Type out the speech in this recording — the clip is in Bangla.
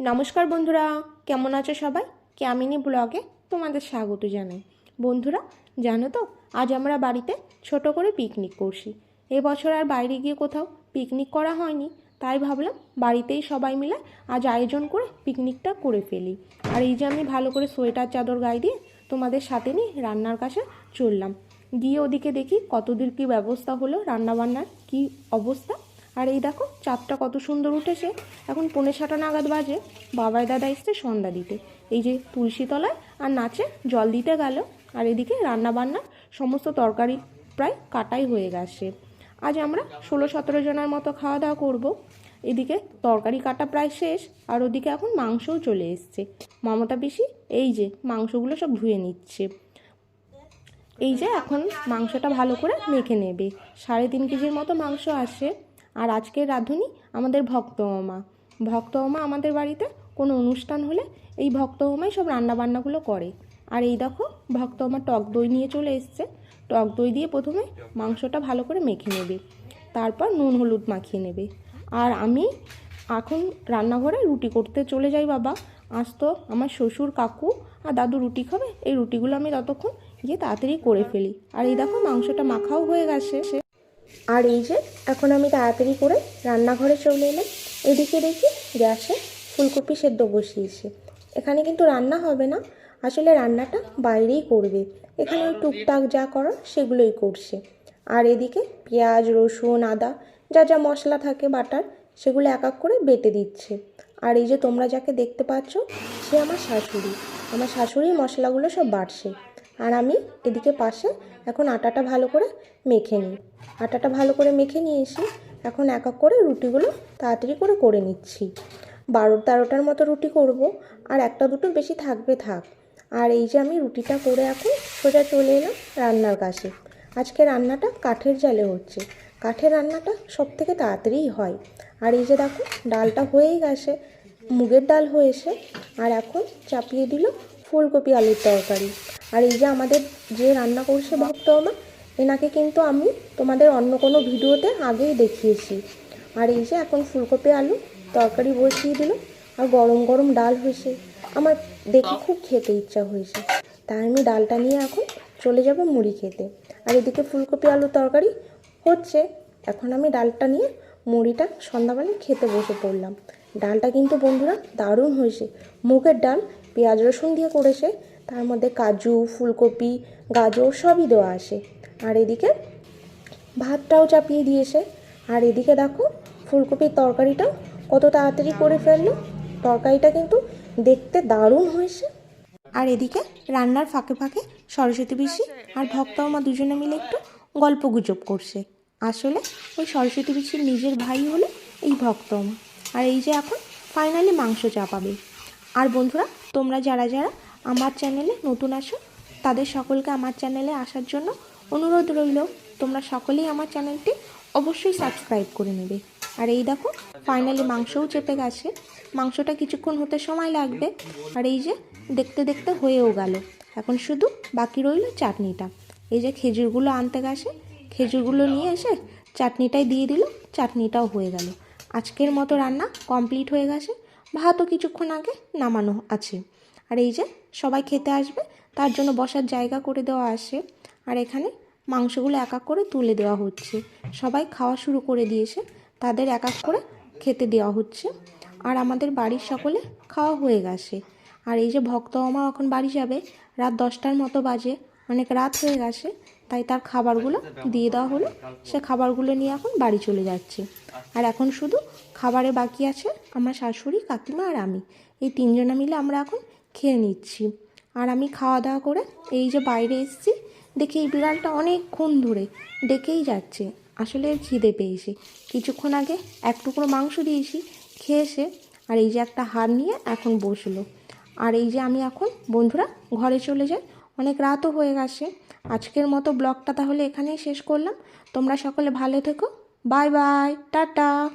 নমস্কার বন্ধুরা, কেমন আছো সবাই? ক্যামিনি ব্লগে তোমাদের স্বাগত জানাই। বন্ধুরা, জানো তো, আজ আমরা বাড়িতে ছোট করে পিকনিক করছি। এবছর আর বাইরে গিয়ে কোথাও পিকনিক করা হয়নি, তাই ভাবলাম বাড়িতেই সবাই মিলে আজ আয়োজন করে পিকনিকটা করে ফেলি। আর এই যে আমি ভালো করে সোয়েটার, চাদর গায়ে দিয়ে তোমাদের সাথে নিয়ে রান্নার কাছে চললাম। গিয়ে ওদিকে দেখি কতদূর কী ব্যবস্থা হলো রান্নাবান্নার, কী অবস্থা? আর এই দেখো, চাঁদটা কত সুন্দর উঠেছে। এখন পৌনে ছটা নাগাদ বাজে। বাবাই দাদা এসছে সন্ধ্যা দিতে। এই যে তুলসী তলায় আর নাচে জল দিতে গেল। আর এদিকে রান্না বান্না, সমস্ত তরকারি প্রায় কাটাই হয়ে গেছে। আজ আমরা ষোলো সতেরো জনের মতো খাওয়া দাওয়া করব। এদিকে তরকারি কাটা প্রায় শেষ, আর ওদিকে এখন মাংসও চলে এসছে। মমতা পিসি এই যে মাংসগুলো সব ধুয়ে নিচ্ছে। এই যে এখন মাংসটা ভালো করে মেখে নেবে। সাড়ে তিন কেজির মতো মাংস আসে আর আজকের রাঁধুনি আমাদের ভক্ত ভক্তমা ভক্তমা আমাদের বাড়িতে কোনো অনুষ্ঠান হলে এই ভক্তমাই সব রান্নাবান্নাগুলো করে। আর এই দেখো ভক্তমা টক দই নিয়ে চলে এসছে। টক দই দিয়ে প্রথমে মাংসটা ভালো করে মেখে নেবে। তারপর নুন হলুদ মাখিয়ে নেবে। আর আমি এখন রান্নাঘরে রুটি করতে চলে যাই বাবা। আজ তো আমার শ্বশুর, কাকু আর দাদু রুটি খাবে। এই রুটিগুলো আমি ততক্ষণ গিয়ে তাড়াতাড়ি করে ফেলি। আর এই দেখো মাংসটা মাখাও হয়ে গেছে। আর এই যে, এখন আমি তাড়াতাড়ি করে রান্নাঘরে চলে এলাম। এদিকে দেখি গ্যাসে ফুলকপি সেদ্ধ বসিয়েছে। এখানে কিন্তু রান্না হবে না, আসলে রান্নাটা বাইরেই করবে। এখানে ওই টুকটাক যা করার সেগুলোই করছে। আর এদিকে পেঁয়াজ, রসুন, আদা, যা যা মশলা থাকে, বাটার, সেগুলো এক এক করে বেটে দিচ্ছে। আর এই যে তোমরা যাকে দেখতে পাচ্ছ, সে আমার শাশুড়ি। আমার শাশুড়ি মশলাগুলো সব বাড়ছে। আর আমি এদিকে পাশে এখন আটাটা ভালো করে মেখে নিই। আটাটা ভালো করে মেখে নিয়ে এসে এখন এক এক করে রুটিগুলো তাড়াতাড়ি করে করে নিচ্ছি। বারো তেরোটার মতো রুটি করব আর একটা দুটো বেশি থাকবে থাক। আর এই যে আমি রুটিটা করে এখন সোজা চলে এলাম রান্নার কাছে। আজকে রান্নাটা কাঠের জালে হচ্ছে। কাঠের রান্নাটা সব থেকে তাড়াতাড়িই হয়। আর এই যে দেখো, ডালটা হয়েই গেছে, মুগের ডাল হয়েছে, আর এখন চাপিয়ে দিল ফুলকপি আলুর তরকারি। আর এই যে আমাদের যে রান্না করছে ভক্ত আমার এনাকে কিন্তু আমি তোমাদের অন্য কোনো ভিডিওতে আগেই দেখিয়েছি। আর এই যে এখন ফুলকপি আলু তরকারি বসিয়ে দিল, আর গরম গরম ডাল হয়েছে। আমার দেখে খুব খেতে ইচ্ছা হয়েছে। তাই আমি ডালটা নিয়ে এখন চলে যাব মুড়ি খেতে। আর এদিকে ফুলকপি আলু তরকারি হচ্ছে, এখন আমি ডালটা নিয়ে মুড়িটা সন্ধ্যাবেলা খেতে বসে পড়লাম। ডালটা কিন্তু বন্ধুরা দারুণ হয়েছে। মুগের ডাল পেঁয়াজ রসুন দিয়ে করেছে তার মধ্যে কাজু, ফুলকপি, গাজর সবই দেওয়া আসে। আর এদিকে ভাতটাও চাপিয়ে দিয়েছে। আর এদিকে দেখো, ফুলকপির তরকারিটাও কত তাড়াতাড়ি করে ফেলল। তরকারিটা কিন্তু দেখতে দারুণ হয়েছে। আর এদিকে রান্নার ফাঁকে ফাঁকে সরস্বতী পিসি আর ভক্ত আমার দুজনে মিলে একটু গল্প গুজব করছে। আসলে ওই সরস্বতী পিসির নিজের ভাই হলো এই ভক্তমা আর এই যে এখন ফাইনালি মাংস চাপাবে। আর বন্ধুরা, তোমরা যারা যারা আমার চ্যানেলে নতুন আসো তাদের সকলকে আমার চ্যানেলে আসার জন্য অনুরোধ রইল। তোমরা সকলেই আমার চ্যানেলটি অবশ্যই সাবস্ক্রাইব করে নেবে। আর এই দেখো ফাইনালি মাংসও চেপে গেছে। মাংসটা কিছুক্ষণ হতে সময় লাগবে। আর এই যে, দেখতে দেখতে হয়েও গেল। এখন শুধু বাকি রইল চাটনিটা। এই যে খেজুরগুলো আনতে গেছে, খেজুরগুলো নিয়ে এসে চাটনিটাই দিয়ে দিল, চাটনিটাও হয়ে গেল। আজকের মতো রান্না কমপ্লিট হয়ে গেছে। ভাতও কিছুক্ষণ আগে নামানো আছে। আর এই যে সবাই খেতে আসবে, তার জন্য বসার জায়গা করে দেওয়া আসে আর এখানে মাংসগুলো এক এক করে তুলে দেওয়া হচ্ছে। সবাই খাওয়া শুরু করে দিয়েছে, তাদের এক এক করে খেতে দেওয়া হচ্ছে। আর আমাদের বাড়ির সকলে খাওয়া হয়ে গেছে। আর এই যে ভক্ত আমার এখন বাড়ি যাবে, রাত দশটার মতো বাজে, অনেক রাত হয়ে গেছে, তাই তার খাবারগুলো দিয়ে দেওয়া হলো। সে খাবারগুলো নিয়ে এখন বাড়ি চলে যাচ্ছে। আর এখন শুধু খাবারে বাকি আছে আমার শাশুড়ি, কাকিমা আর আমি। এই তিনজনা মিলে আমরা এখন খেয়ে নিচ্ছি। আর আমি খাওয়া দাওয়া করে এই যে বাইরে এসেছি, দেখি এই বিড়ালটা অনেকক্ষণ ধরে ডেকেই যাচ্ছে। আসলে খিদে পেয়েছে। কিছুক্ষণ আগে এক টুকরো মাংস দিয়েছি, খেয়ে খেয়েছে আর এই যে একটা হার নিয়ে এখন বসল। আর এই যে আমি এখন, বন্ধুরা, ঘরে চলে যাই। অনেক রাতও হয়ে গেছে। আজকের মতো ব্লগটা তাহলে এখানেই শেষ করলাম। তোমরা সকলে ভালো থেকো। Bye bye, tata.